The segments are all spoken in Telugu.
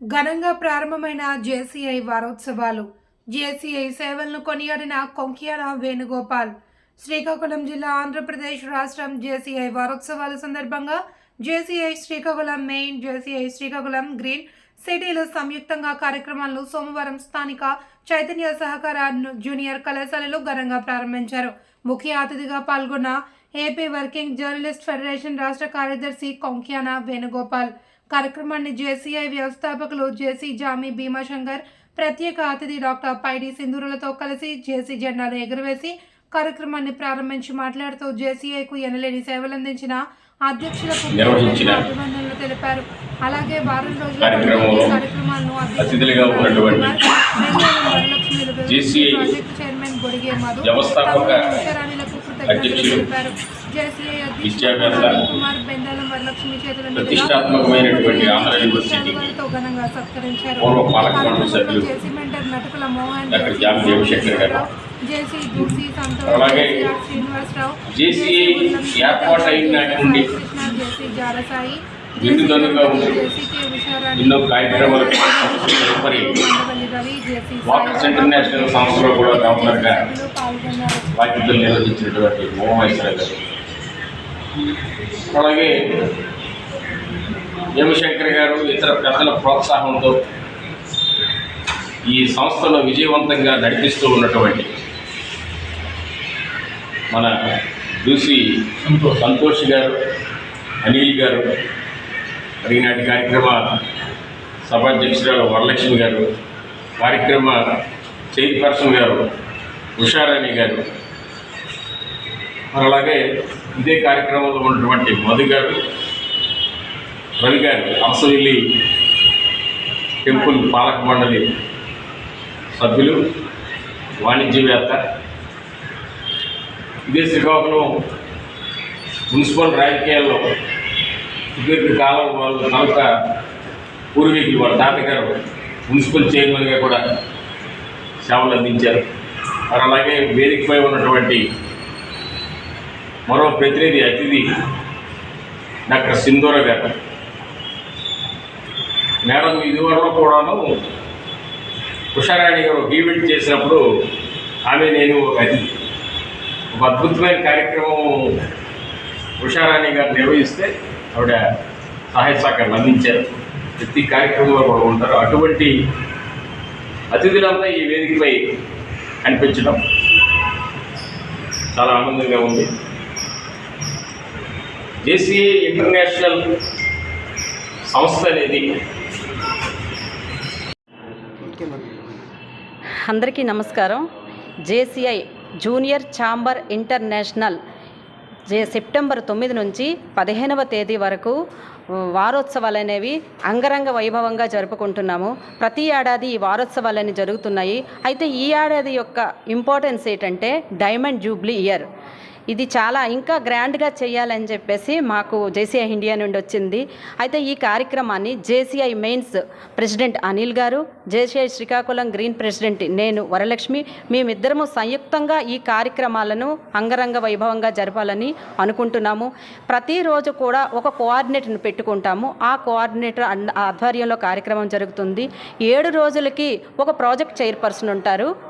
ఘనంగా ప్రారంభమైన జేసీఐ వారోత్సవాలు. జేసీఐ సేవలను కొనియాడిన కొంకియాల వేణుగోపాల్ శ్రీకాకుళం జిల్లా ఆంధ్రప్రదేశ్ రాష్ట్రం జేసీఐ వారోత్సవాల సందర్భంగా JCI Srikakulam main JCI Srikakulam green సిటీలు సంయుక్తంగా కార్యక్రమాలను సోమవారం స్థానిక చైతన్య సహకార జూనియర్ కళాశాలలో ఘనంగా ప్రారంభించారు. ముఖ్య అతిథిగా పాల్గొన్న ఏపీ వర్కింగ్ జర్నలిస్ట్ ఫెడరేషన్ రాష్ట్ర కార్యదర్శి కొంక్యాన వేణుగోపాల్ కార్యక్రమాన్ని జేసీఐ వ్యవస్థాపకులు జేసీ జామి భీమాశంకర్ ప్రత్యేక అతిథి డాక్టర్ పైడి సింధూరులతో కలిసి జేసీ జెండాను ఎగురవేసి కార్యక్రమాన్ని ప్రారంభించి మాట్లాడుతూ జేసీఐకు ఎనలేని సేవలందించిన అధ్యక్షులకు అభినందనలు తెలిపారు. అలాగే వారం రోజుల కార్యక్రమాలను వరలక్ష్మి ప్రాజెక్టు చైర్మన్ గొడిగే మధు వ్యవస్థాపక తమ్ముడు ఉషారాణిలకు కృతజ్ఞతలు అధ్యక్షులు, తెలిపారు. కుమార్ బెందాలం వరలక్ష్మి ప్రతిష్టాత్మకమైనటువంటి ఆంధ్ర యూనివర్సిటీ ఘనంగా సత్కరించారు. కార్యక్రమంలో JC Natukula Mohan doctor JC Santosh Jarasai Usharani ఎన్నో రవి జేసీ వాకర్స్ ఇంటర్నేషనల్ సంస్థలో కూడా గవర్నర్గా బాధ్యతలు నిర్వహించినటువంటి మోహమేశ్వర గారు. అలాగే భీమశంకర్ గారు ఇతర పెద్దల ప్రోత్సాహంతో ఈ సంస్థను విజయవంతంగా నడిపిస్తూ ఉన్నటువంటి మన దూసి సంతోష్. గారు అనిల్ గారు ఈనాటి కార్యక్రమ సభాధ్యక్షురాలు వరలక్ష్మి గారు కార్యక్రమ చైర్పర్సన్ గారు ఉషారాణి గారు. అలాగే ఇదే కార్యక్రమంలో ఉన్నటువంటి మధు గారు రవి గారు అరసవిల్లి టెంపుల్ పాలక మండలి సభ్యులు వాణిజ్యవేత్త. ఇదే శ్రీకాకుళం మున్సిపల్ రాజకీయాల్లో సుదీర్ఘకాలం వాళ్ళు కనుక పూర్వీకులు వాళ్ళ తాతగారు మున్సిపల్ చైర్మన్గా కూడా సేవలు అందించారు. మరి అలాగే వేదికపై ఉన్నటువంటి మరో ప్రతినిధి అతిథి డాక్టర్ సింధూర గారు. మేడం ఇదివరకు కూడాను ఉషారాణి గారు ఈవెంట్ చేసినప్పుడు ఆమె నేను ఒక అతిథి. ఒక అద్భుతమైన కార్యక్రమం ఉషారాణి గారు నిర్వహిస్తే ఆవిడ సహాయ సహకారాలు అందించారు. ప్రతి కార్యక్రమంలో కూడా ఉంటారు. అటువంటి అతిథులంతా ఈ వేదికపై కనిపించడం చాలా ఆనందంగా ఉంది. జేసీఏ ఇంటర్నేషనల్ సంస్థ అనేది అందరికీ నమస్కారం. JCI junior chamber international J September తొమ్మిది నుంచి పదిహేనవ తేదీ వరకు వారోత్సవాలు అనేవి అంగరంగ వైభవంగా జరుపుకుంటున్నాము. ప్రతి ఏడాది ఈ వారోత్సవాలన్నీ జరుగుతున్నాయి. అయితే ఈ ఏడాది యొక్క ఇంపార్టెన్స్ ఏంటంటే డైమండ్ జూబ్లీ ఇయర్. ఇది చాలా ఇంకా గ్రాండ్గా చేయాలని చెప్పేసి మాకు జేసీఐ ఇండియా నుండి వచ్చింది. అయితే ఈ కార్యక్రమాన్ని జేసీఐ మెయిన్స్ ప్రెసిడెంట్ అనిల్ గారు జేసీఐ శ్రీకాకుళం గ్రీన్ ప్రెసిడెంట్ నేను వరలక్ష్మి మేమిద్దరము సంయుక్తంగా ఈ కార్యక్రమాలను అంగరంగ వైభవంగా జరపాలని అనుకుంటున్నాము. ప్రతిరోజు కూడా ఒక కోఆర్డినేటర్ని పెట్టుకుంటాము. ఆ కోఆర్డినేటర్ అన్- ఆధ్వర్యంలో కార్యక్రమం జరుగుతుంది. ఏడు రోజులకి ఒక ప్రాజెక్ట్ చైర్పర్సన్ ఉంటారు.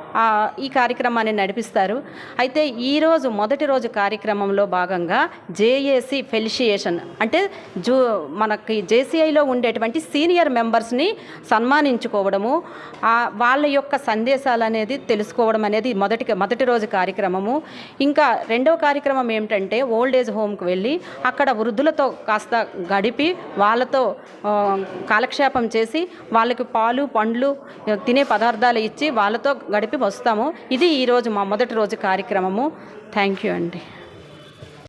ఈ కార్యక్రమాన్ని నడిపిస్తారు. అయితే ఈరోజు మొదటి రోజు కార్యక్రమంలో భాగంగా జేఏసి ఫెలిషియేషన్ అంటే జూ మనకి జేసీఐలో ఉండేటువంటి సీనియర్ మెంబర్స్ని సన్మానించుకోవడము వాళ్ళ యొక్క సందేశాలు అనేది తెలుసుకోవడం అనేది మొదటి మొదటి రోజు కార్యక్రమము. ఇంకా రెండవ కార్యక్రమం ఏమిటంటే ఓల్డ్ ఏజ్ హోమ్కి వెళ్ళి అక్కడ వృద్ధులతో కాస్త గడిపి వాళ్ళతో కాలక్షేపం చేసి వాళ్ళకి పాలు పండ్లు తినే పదార్థాలు ఇచ్చి వాళ్ళతో గడిపి వస్తాము. ఇది ఈరోజు మా మొదటి రోజు కార్యక్రమము. థ్యాంక్ యూ అండి.